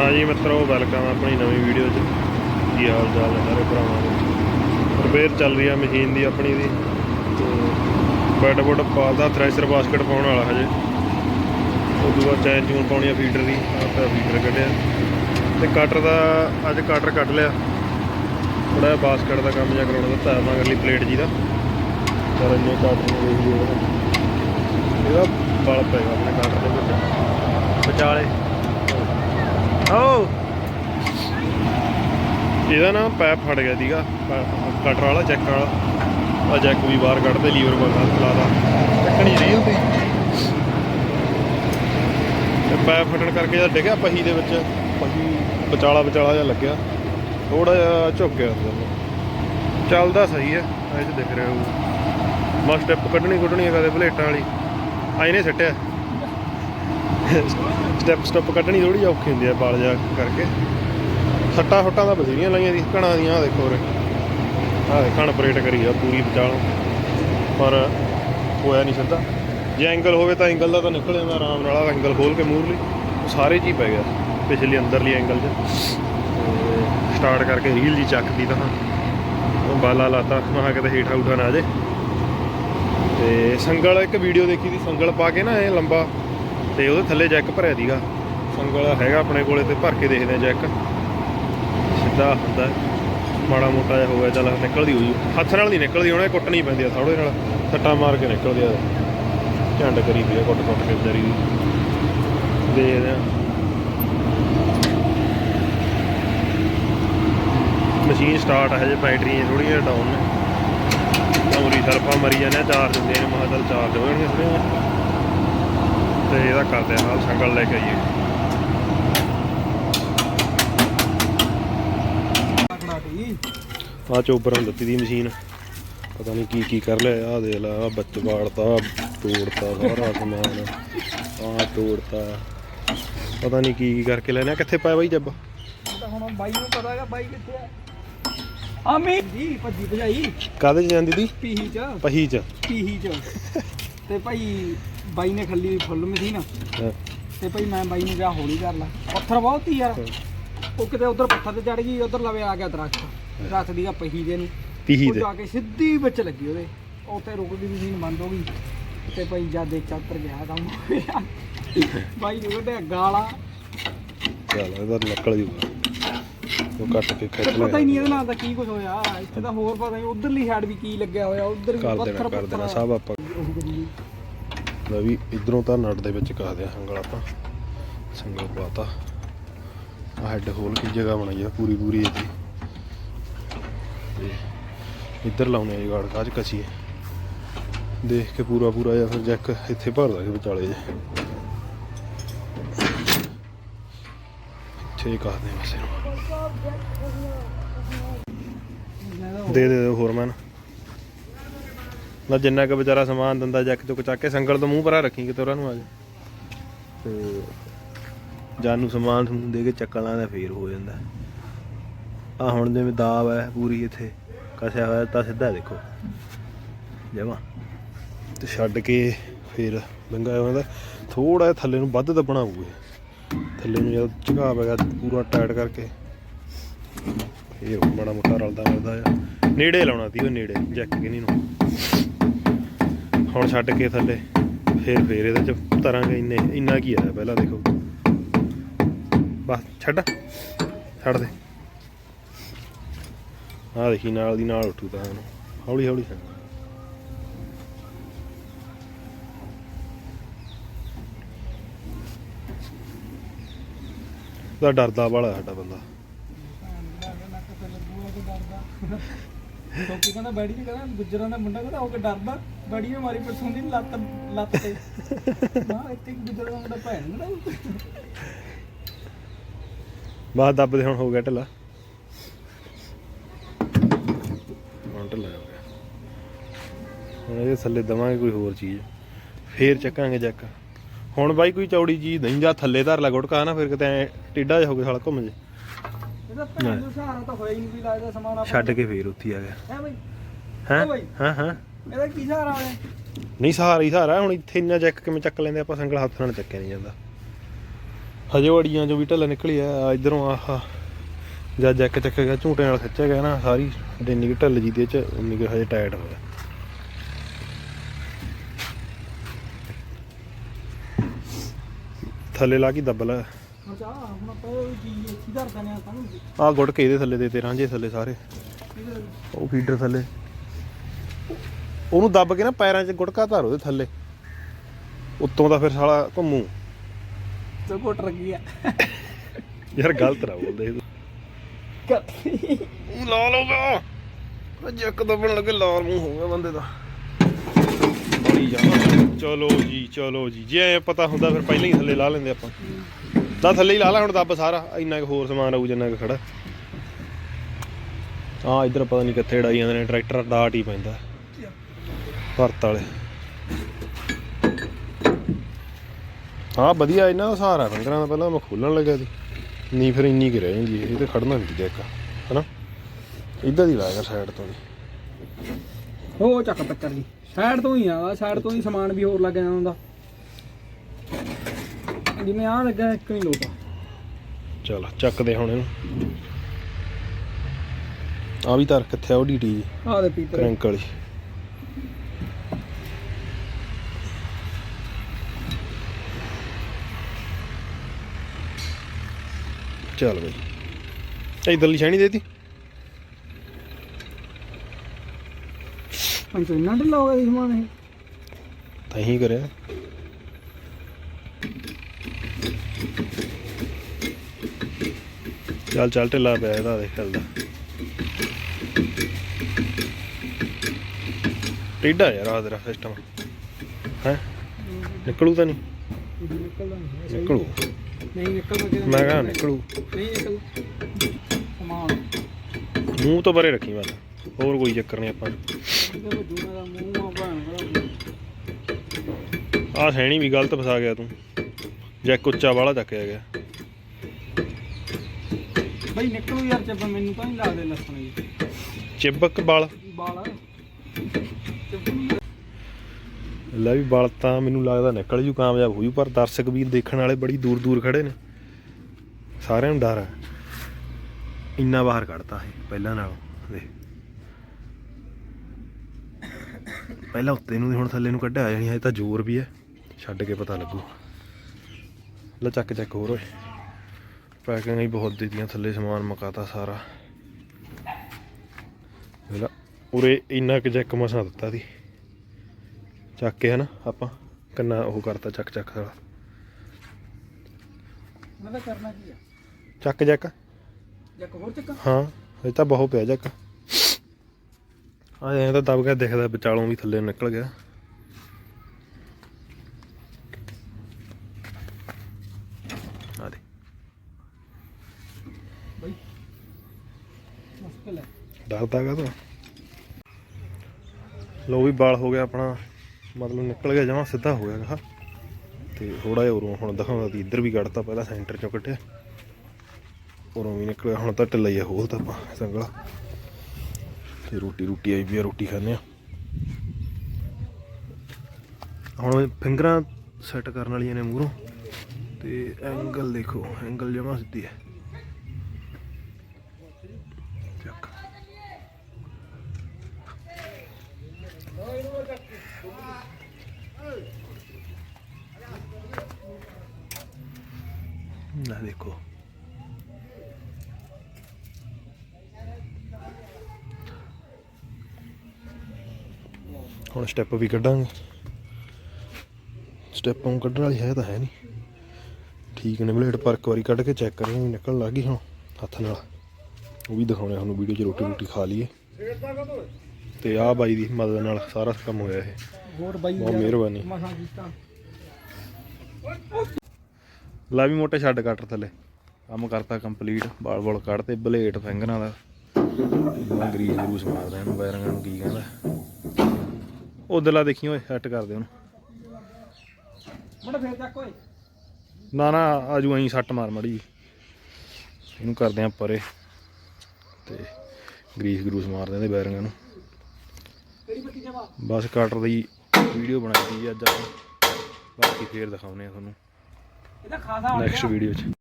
ਹਾਂਜੀ ਮਿੱਤਰੋ ਵੈਲਕਮ ਆਪਣੀ ਨਵੀਂ ਵੀਡੀਓ 'ਚ। ਕੀ ਹਾਲ ਚਾਲ ਹੈ ਸਾਰੇ ਭਰਾਵਾਂ ਦੇ? ਰਿਪੇਅਰ ਚੱਲ ਰਹੀ ਆ ਮਸ਼ੀਨ ਦੀ ਆਪਣੀ ਦੀ ਤੇ ਬੈਡ ਬੁੱਡ ਪਾਲਦਾ ਥ੍ਰੈਸ਼ਰ ਬਾਸਕਟ ਪਾਉਣ ਵਾਲਾ ਹਜੇ। ਉਹ ਤੋਂ ਬਾਅਦ ਚੈਨ ਚੂਨ ਪਾਉਣੀ ਆ ਫੀਡਰ ਦੀ, ਆਹ ਫੀਡਰ ਕੱਢਿਆ। ਤੇ ਕਟਰ ਦਾ ਅੱਜ ਕਟਰ ਕੱਢ ਲਿਆ। ਥੋੜਾ ਜਿਹਾ ਬਾਸਕਟ ਦਾ ਕੰਮ ਜਿਹਾ ਕਰਾਉਣਾ ਦਿੱਤਾ ਹੈ ਮਗਰਲੀ ਪਲੇਟ ਜੀ ਦਾ। ਪਰ ਇੰਨੇ ਕਟਰ ਨੂੰ ਦੇਖ ਲਿਓ ਇਹਦਾ ਬਲ ਪੈਗਾ ਆਪਣੇ ਕਟਰ ਦੇ ਵਿੱਚ। ਵਿਚਾਲੇ। ਓ ਇਹਦਾ ਨਾ ਪੈਪ ਫਟ ਗਿਆ ਸੀਗਾ। ਕਟਰ ਵਾਲਾ, ਚੈੱਕ ਵਾਲਾ। ਆ ਜੈਕ ਵੀ ਬਾਹਰ ਕੱਢਦੇ ਲੀਵਰ ਬਾਹਰ ਖਲਾਦਾ ਚੱਕਣੀ ਰੀਲ ਤੇ ਤੇ ਪੈਪ ਫਟਣ ਕਰਕੇ ਜਦ ਡਿੱਗਿਆ ਪਹੀ ਦੇ ਵਿੱਚ, ਪਹੀ ਵਿਚਾਲਾ ਵਿਚਾਲਾ ਜਿਹਾ ਲੱਗਿਆ। ਥੋੜਾ ਜਿਹਾ ਝੁੱਕ ਗਿਆ ਚੱਲਦਾ ਸਹੀ ਹੈ ਇਹ 'ਚ ਦਿਖ ਰਿਹਾ ਉਹ ਮਸ ਸਟੈਪ ਕੱਢਣੀ ਕੁੱਢਣੀ ਕਦੇ ਪਲੇਟਾਂ ਵਾਲੀ। ਆਈ ਨੇ ਸੱਟਿਆ। ਸਟੈਪ ਸਟੈਪ ਕੱਢਣੀ ਥੋੜੀ ਜਿਹੀ ਔਖੀ ਹੁੰਦੀ ਆ ਬਾਲ ਜਾ ਕਰਕੇ। ਸੱਟਾਂ ਫੱਟਾਂ ਦਾ ਬਥੇਰੀਆਂ ਲਾਈਆਂ ਦੀ ਘਣਾ ਦੀਆਂ, ਆਹ ਦੇਖੋ ਰੇ ਆਹ ਦੇਖਣ ਆਪਰੇਟ ਕਰੀ ਆ, ਪੂਰੀ ਵਿਚਾਲੋਂ ਪਰ ਹੋਇਆ ਨਹੀਂ ਸਿੱਧਾ। ਜੇ ਐਂਗਲ ਹੋਵੇ ਤਾਂ ਐਂਗਲ ਦਾ ਤਾਂ ਨਿਕਲ ਜਾਂਦਾ ਆਰਾਮ ਨਾਲ, ਆਹ ਐਂਗਲ ਖੋਲ ਕੇ ਮੂਰਲੀ ਸਾਰੇ 'ਚ ਹੀ ਪੈ ਗਿਆ, ਪਿਛਲੀ ਅੰਦਰਲੀ ਐਂਗਲ 'ਚ। ਸਟਾਰਟ ਕਰਕੇ ਰੀਲ ਜੀ ਚੱਕਦੀ ਤਾਂ ਉਹ ਬਾਲਾ ਲਾਤਾ ਮਹਾ ਕਿਤੇ ਹੀਠਾ ਉਠਾ ਨਾ ਆ ਜੇ ਤੇ ਸੰਗਲ, ਇੱਕ ਵੀਡੀਓ ਦੇਖੀ ਸੀ, ਸੰਗਲ ਪਾ ਕੇ ਨਾ, ਇਹ ਲੰਬਾ ਤੇ ਉਹਦੇ ਥੱਲੇ ਜੈਕ ਭਰਿਆ ਦੀਗਾ। ਸੰਗਲ ਹੈਗਾ ਆਪਣੇ ਕੋਲੇ ਤੇ ਭਰ ਕੇ ਦੇਖਦੇ ਆ ਜੈਕ। ਸਿੱਧਾ ਹੁੰਦਾ ਮਾੜਾ ਮੋਟਾ ਜਿਹਾ ਹੋ ਚੱਲ ਨਿਕਲਦੀ ਹੋਈ ਹੱਥ ਨਾਲ ਨਹੀਂ ਨਿਕਲਦੀ, ਉਹਨੇ ਕੁੱਟਣੀ ਪੈਂਦੀ ਆ ਥੋੜੇ ਨਾਲ। ਸੱਟਾਂ ਮਾਰ ਕੇ ਨਿਕਲਦੀ ਆ। ਝੰਡ ਕਰੀ ਪਈ ਕੁੱਟ ਕੁੱਟ ਕੇ ਵਿਚਾਰੀ ਦੀ। ਦੇਖਦੇ ਆ। ਮਸ਼ੀਨ ਸਟਾਰਟ ਹੈ ਜੇ ਬੈਟਰੀਆਂ ਥੋੜੀਆਂ ਡਾਊਨ ਨੇ। ਕਮਰੀ ਸਰਫਾ ਮਰੀ ਜਾਂਦੇ ਆ ਚਾਰਜ ਹੁੰਦੇ ਨੇ ਮਹਾ ਚੱਲ ਚਾਰਜ ਹੋ ਜਾਣਗੇ ਤੇ ਇਹਦਾ ਕਰਦੇ ਆ ਹਾਲ ਸੰਗਲ ਲੈ ਕੇ ਆਈਏ। ਆ ਚੋਬਰਾਂ ਦਿੱਤੀ ਦੀ ਮਸ਼ੀਨ। ਪਤਾ ਨਹੀਂ ਕੀ ਕੀ ਕਰ ਲਿਆ ਆ ਦੇ ਲਾ ਆ ਬੱਚ ਵਾੜਤਾ ਤੋੜਤਾ ਸਾਰਾ ਸਮਾਨ ਆ ਤੋੜਤਾ। ਪਤਾ ਨਹੀਂ ਕੀ ਕੀ ਕਰਕੇ ਲੈਣਾ ਕਿੱਥੇ ਪਾਇਆ ਬਾਈ ਜੱਬ? ਤਾਂ ਹੁਣ ਬਾਈ ਨੂੰ ਪਤਾ ਹੈਗਾ ਬਾਈ ਕਿੱਥੇ ਆ ਆਮੀ ਜੀ ਭੱਜੀ ਭਜਾਈ ਕਾਹਦੇ ਚ ਜਾਂਦੀ ਦੀ ਪੀਹੀ ਚ। ਪਹੀ ਚ। ਪੀਹੀ ਚ। ਤੇ ਭਾਈ ਬਾਈ ਨੇ ਖੱਲੀ ਫੁੱਲ ਮਸ਼ੀਨ ਤੇ ਭਾਈ ਮੈਂ ਬਾਈ ਨੂੰ ਕਿਹਾ ਹੌਲੀ ਕਰ ਲੈ। ਪੱਥਰ ਬਹੁਤ ਹੀ ਯਾਰ। ਉਹ ਕਿਤੇ ਉਧਰ ਪੱਥਰ ਤੇ ਚੜ ਗਈ ਉਧਰ ਲਵੇ ਆ ਗਿਆ ਦਰਖਤ। ਦਰਖਤ ਦੀ ਪਹੀ ਦੇ ਨੂੰ। ਪੀਹੀ ਉਹ ਦੇ ਜਾ ਕੇ ਸਿੱਧੀ ਵਿੱਚ ਲੱਗੀ ਉਹਦੇ। ਉੱਥੇ ਰੁਕ ਗਈ ਮਸ਼ੀਨ ਬੰਦ ਹੋ ਗਈ। ਤੇ ਭਾਈ ਜਦ ਦੇਖਿਆ ਉੱਤਰ ਗਿਆ ਕੰਮ। ਬਾਈ ਨੂੰ ਕੱਢਿਆ ਗਾਲਾਂ। ਚੱਲ ਇਹਦਾ ਨਿਕਲ ਜੂਗਾ ਉਹ ਕੱਟ ਕੇ ਖਿੱਚ ਤੇ ਲੈ ਪਤਾ ਹੀ ਨਹੀਂ ਇਹਦੇ ਨਾਲ ਤਾਂ ਕੀ ਕੁਝ ਹੋਇਆ। ਇੱਥੇ ਤਾਂ ਹੋਰ ਪਤਾ ਨਹੀਂ ਉਧਰਲੀ ਸਾਈਡ ਵੀ ਕੀ ਲੱਗਿਆ ਹੋਇਆ ਉਧਰ ਵੀ ਕਰ ਪੱਥਰ ਕਰ ਦੇਣਾ ਪੱਥਰ। ਸਭ ਆਪਾਂ ਕਰੀ ਲੈ ਵੀ ਇਧਰੋਂ ਤਾਂ ਨਟ ਦੇ ਵਿੱਚ ਕਾਹਦੇ ਸੰਗਲ ਆਪਾਂ। ਸੰਗਲ ਪਾਤਾ ਆ ਹੈਡ ਹੋਲ ਕੀ ਜਗ੍ਹਾ ਬਣਾਈ ਆ ਪੂਰੀ ਪੂਰੀ ਇਹਦੀ। ਤੇ ਇੱਧਰ ਲਾਉਣੇ ਆ ਜਗਾੜ ਕਾਜ ਕਸੀਏ। ਦੇਖ ਕੇ ਪੂਰਾ ਪੂਰਾ ਜਾਂ ਫਿਰ ਜੈਕ ਇੱਥੇ ਭਰ ਦਾਂਗੇ ਵਿਚਾਲੇ ਜੇ। ਇੱਥੇ ਕਾਹਦੇ ਵਸੇ ਦੇ ਦੇ ਹੋਰ ਮੈਨ ਨਾ ਜਿੰਨਾ ਕੁ ਵਿਚਾਰਾ ਸਮਾਨ ਦਿੰਦਾ ਜੱਕ ਚੁੱਕ ਚੱਕ ਕੇ ਸੰਗਲ ਤੋਂ ਮੂੰਹ ਭਰਾ ਰੱਖੀ ਕਿਤੇ ਉਹਨਾਂ ਨੂੰ ਆ ਜਾ। ਤੇ ਜਾਨ ਨੂੰ ਸਮਾਨ ਸਮੂਨ ਦੇ ਕੇ ਚੱਕਣ ਦਾ ਫੇਰ ਹੋ ਜਾਂਦਾ। ਆ ਹੁਣ ਜਿਵੇਂ ਦਾਬ ਹੈ ਪੂਰੀ ਇੱਥੇ, ਕਸਿਆ ਹੋਇਆ ਤਾਂ ਸਿੱਧਾ ਦੇਖੋ। ਜਮਾ। ਤੇ ਛੱਡ ਕੇ ਫੇਰ ਲੰਗਾ ਹੁੰਦਾ ਥੋੜਾ ਜਿਹਾ ਥੱਲੇ ਨੂੰ ਵੱਧ ਦੱਬਣਾ ਹੋਊਗਾ ਥੱਲੇ ਨੂੰ ਜਦ ਝੁਕਾ ਪੈਗਾ ਪੂਰਾ ਟਾਈਟ ਕਰਕੇ, ਫੇਰ ਮਾੜਾ ਮੋਟਾ ਰਲਦਾ ਮਿਲਦਾ ਆ। ਨੇੜੇ ਲਾਉਣਾ ਤੀ ਉਹ ਨੇੜੇ, ਜੈਕ ਕਿਨੀ ਨੂੰ। ਹੁਣ ਛੱਡ ਕੇ ਥੱਲੇ, ਫੇਰ ਫੇਰ ਇਹਦੇ ਚ ਤਰਾਂਗੇ ਇੰਨੇ, ਇੰਨਾ ਕੀ ਆਇਆ ਪਹਿਲਾਂ ਦੇਖੋ। ਬਸ, ਛੱਡ ਛੱਡ ਦੇ। ਆਹ ਦੇਖੀ, ਨਾਲ ਦੀ ਨਾਲ ਉੱਠੂ ਤਾਂ ਹੌਲੀ ਹੌਲੀ ਛੱਡ। ਦਾ ਡਰਦਾ ਵਾਲਾ ਸਾਡਾ ਬੰਦਾ। ਟੋਪੀ ਕਹਿੰਦਾ ਬੈੜੀ ਨੇ ਕਹਿੰਦਾ ਗੁੱਜਰਾਂ ਦਾ ਮੁੰਡਾ ਕਹਿੰਦਾ ਉਹ ਕਿ ਡਰਦਾ ਬੈੜੀ ਨੇ ਮਾਰੀ ਪਰਸੋਂ ਦੀ ਲੱਤ ਲੱਤ ਤੇ। ਹਾਂ ਇੱਥੇ ਗੁੱਜਰਾਂ ਦਾ ਮੁੰਡਾ ਭੈਣ ਨਾ ਬਾਹਰ ਦੱਬਦੇ ਹੁਣ ਹੋ ਗਿਆ ਢਿੱਲਾ। ਹੁਣ ਢਿੱਲਾ ਹੋ ਗਿਆ। ਹੁਣ ਇਹਦੇ ਥੱਲੇ ਦਵਾਂਗੇ ਕੋਈ ਹੋਰ ਚੀਜ਼। ਫੇਰ ਚੱਕਾਂਗੇ ਜੱਕ। ਹੁਣ ਬਾਈ ਕੋਈ ਚੌੜੀ ਚੀਜ਼ ਨਹੀਂ ਜਾਂ ਥੱਲੇ ਧਰ ਲਾ ਗੁਟਕਾ ਨਾ ਫਿਰ ਕਿਤੇ ਐਂ ਟੇਢਾ ਜਿਹਾ ਹੋ ਕੇ ਸਾਲਾ ਘੁੰਮ ਜੇ। ਇਹਦਾ ਭੈਣ ਨੂੰ। ਸਹਾਰਾ ਤਾਂ ਹੋਇਆ ਹੀ ਨਹੀਂ ਵੀ ਲੱਗਦਾ ਸਮਾਨ ਆਪਾਂ ਛੱਡ ਕੇ ਫੇਰ ਉੱਥੇ ਆ ਗਿਆ। ਹੈ ਬਈ? ਹੈ? ਬਾਈ। ਹਾਂ ਹਾਂ? ਇਹਦਾ ਕੀ ਸਹਾਰਾ ਹੋਇਆ? ਨਹੀਂ ਸਹਾਰਾ ਹੀ ਸਹਾਰਾ। ਹੁਣ ਇੱਥੇ ਇੰਨਾ ਜੈਕ ਕਿਵੇਂ ਚੱਕ ਲੈਂਦੇ ਆਪਾਂ? ਸੰਗਲ ਹੱਥ ਨਾਲ ਚੱਕਿਆ ਨਹੀਂ ਜਾਂਦਾ। ਹਜੇ ਵੜੀਆਂ ਚੋਂ ਵੀ ਢੱਲ ਨਿਕਲੀ ਆ। ਇਧਰੋਂ ਆਹ ਜਦ ਜੈਕ ਚੱਕ ਗਿਆ ਝੂਟੇ ਨਾਲ ਖਿੱਚਿਆ ਗਿਆ ਨਾ। ਸਾਰੀ ਕੁ ਢੱਲ ਜੀ ਦੇ ਚ ਉਨੀ ਕੁ ਹਜੇ ਟਾਇਟ ਹੋਇਆ। ਥੱਲੇ ਲਾ ਕੇ ਦੱਬ ਲੈ। ਹੁਣ ਚਾਹ ਹੁਣ ਆਪਾਂ ਉਹ ਚੀਜ਼ ਇੱਥੇ ਧਰ ਦਨੇ ਆ ਗੁੜ ਕੇ ਇਹਦੇ ਥੱਲੇ ਦੇ ਤੇ ਰਾਂਝੇ ਥੱਲੇ ਸਾਰੇ। ਉਹ ਫੀਡਰ ਥੱਲੇ। ਉਹਨੂੰ ਦੱਬ ਕੇ ਨਾ ਪੈਰਾਂ 'ਚ ਗੁੜਕਾ ਧਰ ਉਹਦੇ ਥੱਲੇ। ਉੱਤੋਂ ਦਾ ਫਿਰ ਸਾਲਾ ਘੁੰਮੂ। ਤੇ ਘੁੱਟ ਲੱਗੀ ਆ। ਯਾਰ ਗਲਤ ਨਾ ਬੋਲਦੇ ਲਾਲ ਹੋ ਗਿਆ। ਅੱਜ ਇੱਕ ਦਬਣ ਲੱਗੇ ਲਾਲ ਮੂੰਹ ਹੋ ਗਿਆ ਬੰਦੇ ਦਾ। ਬੜੀ ਜਾ ਚਲੋ ਜੀ ਚਲੋ ਜੀ। ਜੇ ਐਂ ਪਤਾ ਹੁੰਦਾ ਫਿਰ ਪਹਿਲਾਂ ਹੀ ਥੱਲੇ ਲਾ ਲੈਂਦੇ ਆਪਾਂ। ਦਾ ਥੱਲੇ ਹੀ ਲਾ ਲੈ, ਹੁਣ ਦੱਬ ਸਾਰਾ। ਇੰਨਾ ਕੁ ਹੋਰ ਸਮਾਨ ਆਊ ਜਿੰਨਾ ਕੁ ਖੜਾ। ਆ ਇੱਧਰ ਪਤਾ ਨਹੀਂ ਕਿੱਥੇ ਡਾਈ ਜਾਂਦੇ ਨੇ, ਟਰੈਕਟਰ ਡਾਟ ਹੀ ਪੈਂਦਾ। ਭਰਤ ਵਾਲੇ। ਹਾਂ ਵਧੀਆ ਇਹਨਾਂ ਦਾ ਸਹਾਰਾ ਫਿੰਗਰਾਂ ਦਾ ਪਹਿਲਾਂ ਮੈਂ ਖੋਲਣ ਲੱਗਿਆ ਸੀ। ਨਹੀਂ ਫਿਰ ਇੰਨੀ ਕਿ ਰਹਿ ਜਾਂਦੀ ਇਹ ਤੇ ਖੜਨਾ ਨਹੀਂ ਜੈਕ ਹਨਾ? ਇੱਧਰ ਦੀ ਲਾਇਆ ਸਾਈਡ ਤੋਂ ਦੀ ਉਹ ਚੱਕ ਪੱਤਰ ਦੀ ਸਾਈਡ ਤੋਂ ਹੀ ਆ ਸਾਈਡ ਤੋਂ ਹੀ ਸਮਾਨ ਵੀ ਹੋਰ ਲੱਗ ਜਾਂਦਾ ਹੁੰਦਾ। ਜਿਵੇਂ ਆ ਲੱਗਾ ਇੱਕ ਨਹੀਂ ਲੋਟਾ ਚਲ ਚੱਕਦੇ ਹੁਣ ਇਹਨੂੰ। ਆ ਵੀ ਧਰ ਕਿੱਥੇ ਆ ਉਹ ਡੀਟੀ ਜੀ। ਆ ਦੇ ਪੀਤਰ। ਕਰੰਕ ਵਾਲੀ। ਚੱਲ ਬਈ। ਇਧਰਲੀ ਛਾਣੀ ਦੇਤੀ। ਪੰਜ ਇੰਨਾ ਢਿੱਲਾ ਹੋ ਗਿਆ ਸੀ ਸਮਾਨ ਇਹ। ਤਾਂ ਹੀ ਕਰਿਆ। ਚੱਲ ਚੱਲ ਢਿੱਲਾ ਪਿਆ ਇਹਦਾ ਦੇਖ ਚੱਲਦਾ ਟੇਢਾ ਯਾਰ ਆ ਤੇਰਾ ਸਿਸਟਮ ਹੈ? ਨਿਕਲੂ ਤਾਂ ਨਹੀਂ। ਨਿਕਲਦਾ ਨਿਕਲੂ? ਨਹੀਂ ਨਿਕਲਦਾ ਮੈਂ ਕਹਾਂ ਨਿਕਲੂ। ਨਹੀਂ ਨਿਕਲ ਸਮਾਨ ਮੂੰਹ ਤੋਂ ਪਰੇ ਰੱਖੀ ਬਸ ਹੋਰ ਕੋਈ ਚੱਕਰ ਨਹੀਂ ਆਪਾਂ ਆ ਆਹ ਸੈਣੀ ਵੀ ਗਲਤ ਫਸਾ ਗਿਆ ਤੂੰ। ਜੈਕ ਉੱਚਾ ਵਾਲਾ ਚੱਕਿਆ ਗਿਆ। ਬਈ ਨਿਕਲੂ ਯਾਰ ਚੱਬ ਮੈਨੂੰ ਤਾਂ ਨਹੀਂ ਲੱਗਦੇ ਲੱਸਣ ਜੀ ਚਿਬਕ ਵਾਲ। ਬਾਲ ਲੈ ਵੀ ਵਾਲ ਤਾਂ ਮੈਨੂੰ ਲੱਗਦਾ ਨਿਕਲ ਜੂ ਕਾਮਯਾਬ ਹੋ ਜੂ ਪਰ ਦਰਸ਼ਕ ਵੀਰ ਦੇਖਣ ਵਾਲੇ ਬੜੀ ਦੂਰ ਦੂਰ ਖੜੇ ਨੇ। ਸਾਰਿਆਂ ਨੂੰ ਡਰ ਹੈ। ਇੰਨਾ ਬਾਹਰ ਕੱਢਤਾ ਇਹ ਪਹਿਲਾਂ ਨਾਲੋਂ ਦੇਖ। ਪਹਿਲਾਂ ਉੱਤੇ ਨੂੰ ਹੁਣ ਥੱਲੇ ਨੂੰ ਕੱਢਿਆ ਜਾਣੀ ਹਜੇ ਤਾਂ ਜ਼ੋਰ ਵੀ ਹੈ। ਛੱਡ ਕੇ ਪਤਾ ਲੱਗੂ। ਲੈ ਚੱਕ ਚੱਕ ਹੋਰ ਓਏ। ਪੈਕਿੰਗ ਹੀ ਬਹੁਤ ਦਿੱਤੀਆਂ ਥੱਲੇ ਸਮਾਨ ਮਕਾਤਾ ਸਾਰਾ। ਲੈ ਉਰੇ ਇੰਨਾ ਕੁ ਜੈਕ ਮਸਾਂ ਦਿੱਤਾ ਸੀ। ਚੱਕ ਕੇ ਹਨਾ ਆਪਾਂ ਕੰਨਾ ਉਹ ਕਰਤਾ ਚੱਕ ਚੱਕ ਸਾਲਾ ਮੈਂ ਤਾਂ ਕਰਨਾ ਕੀ ਆ? ਚੱਕ ਜੈਕ। ਜੱਕ ਹੋਰ ਚੱਕਾ? ਹਾਂ ਇਹ ਤਾਂ ਬਹੁਤ ਪਿਆ ਜੱਕ। ਆ ਐਂ ਤਾਂ ਦਬ ਗਿਆ ਦਿਖਦਾ ਵਿਚਾਲੋਂ ਵੀ ਥੱਲੇ ਨਿਕਲ ਗਿਆ ਆ ਦੇ ਬਈ ਮੁਸ਼ਕਿਲ ਹੈ ਡਰਦਾ ਕਾ ਤੂੰ। ਲੋ ਵੀ ਬਾਲ ਹੋ ਗਿਆ ਆਪਣਾ, ਮਤਲਬ ਨਿਕਲ ਗਿਆ ਜਮਾ, ਸਿੱਧਾ ਹੋ ਗਿਆ ਹਾ ਤੇ ਥੋੜਾ ਜਿਹਾ ਉਰੋਂ ਹੁਣ ਦਿਖਾਉਂਦਾ ਤੀ ਇੱਧਰ ਵੀ ਕੱਢਤਾ ਪਹਿਲਾਂ ਸੈਂਟਰ ਚੋਂ ਕੱਢਿਆ। ਉਰੋਂ ਵੀ ਨਿਕਲਿਆ, ਹੁਣ ਤਾਂ ਢਿੱਲਾ ਹੀ ਆ ਹੋਲ ਤਾਂ ਆਪਾਂ ਸੰਗਲਾ। ਤੇ ਰੋਟੀ ਰੋਟੀ ਆਈ ਵੀ ਆ, ਰੋਟੀ ਖਾਣੇ ਆ। ਹੁਣ ਫਿੰਗਰਾਂ ਸੈੱਟ ਕਰਨ ਵਾਲੀਆਂ ਨੇ ਮੂਹਰੋਂ। ਤੇ ਐਂਗਲ ਦੇਖੋ ਐਂਗਲ ਜਮਾ ਸਿੱਧੀ ਹੈ ਨਾ ਦੇਖੋ ਹੁਣ ਸਟੈਪ ਵੀ ਕੱਢਾਂਗੇ। ਸਟੈਪ ਉਹ ਕੱਢਣ ਵਾਲੀ ਹੈ ਤਾਂ ਹੈ ਨਹੀਂ। ਠੀਕ ਨੇ ਬਲੇਡ ਪਰ ਇੱਕ ਵਾਰੀ ਕੱਢ ਕੇ ਚੈੱਕ ਕਰਾਂਗੇ ਵੀ ਨਿਕਲਣ ਲੱਗ ਗਈ ਹੁਣ ਹੱਥ ਨਾਲ। ਉਹ ਵੀ ਦਿਖਾਉਣੇ ਤੁਹਾਨੂੰ ਵੀਡੀਓ 'ਚ ਰੋਟੀ ਰੋਟੀ ਖਾ ਲਈਏ। ਤੇ ਆਹ ਬਾਈ ਦੀ ਮਦਦ ਨਾਲ ਸਾਰਾ ਕੰਮ ਹੋਇਆ ਇਹ। ਹੋਰ ਬਾਈ ਬਹੁਤ ਮਿਹਰਬਾਨੀ। ਮਸਾਂ ਕੀਤਾ। ਲਾ ਵੀ ਮੋਟੇ ਛੱਡ ਕੱਟਰ ਥੱਲੇ। ਕੰਮ ਕਰਤਾ ਕੰਪਲੀਟ ਬਾਲ ਬਾਲ ਕੱਢਤੇ ਬਲੇਡ ਫਿੰਗਰਾਂ ਦਾ। ਮੈਂ ਗਰੀਸ ਗਰੂਸ ਮਾਰਦਾ ਇਹਨੂੰ ਬੈਰਿੰਗਾਂ ਨੂੰ ਕੀ ਕਹਿੰਦਾ? ਉਧਰਲਾ ਦੇਖੀ ਓਏ ਸੈੱਟ ਕਰਦੇ ਉਹਨੂੰ। ਮੁੰਡਾ ਫੇਰ ਚੱਕ ਓਏ। ਨਾ ਨਾ ਆਜੂ ਐਂ ਸੱਟ ਮਾਰ ਮੜੀ ਇਹਨੂੰ ਕਰਦੇ ਆ ਪਰੇ। ਤੇ ਗਰੀਸ ਗਰੂਸ ਮਾਰਦੇ ਇਹਦੇ ਬੈਰਿੰਗਾਂ ਨੂੰ। ਬਸ ਕਟਰ ਦੀ ਵੀਡੀਓ ਬਣਾਈ ਸੀ ਅੱਜ ਆਪਾਂ। ਬਾਕੀ ਫੇਰ ਦਿਖਾਉਨੇ ਆ ਤੁਹਾਨੂੰ। ਇਹਦਾ ਖਾਸਾ ਨੈਕਸਟ ਵੀਡੀਓ 'ਚ।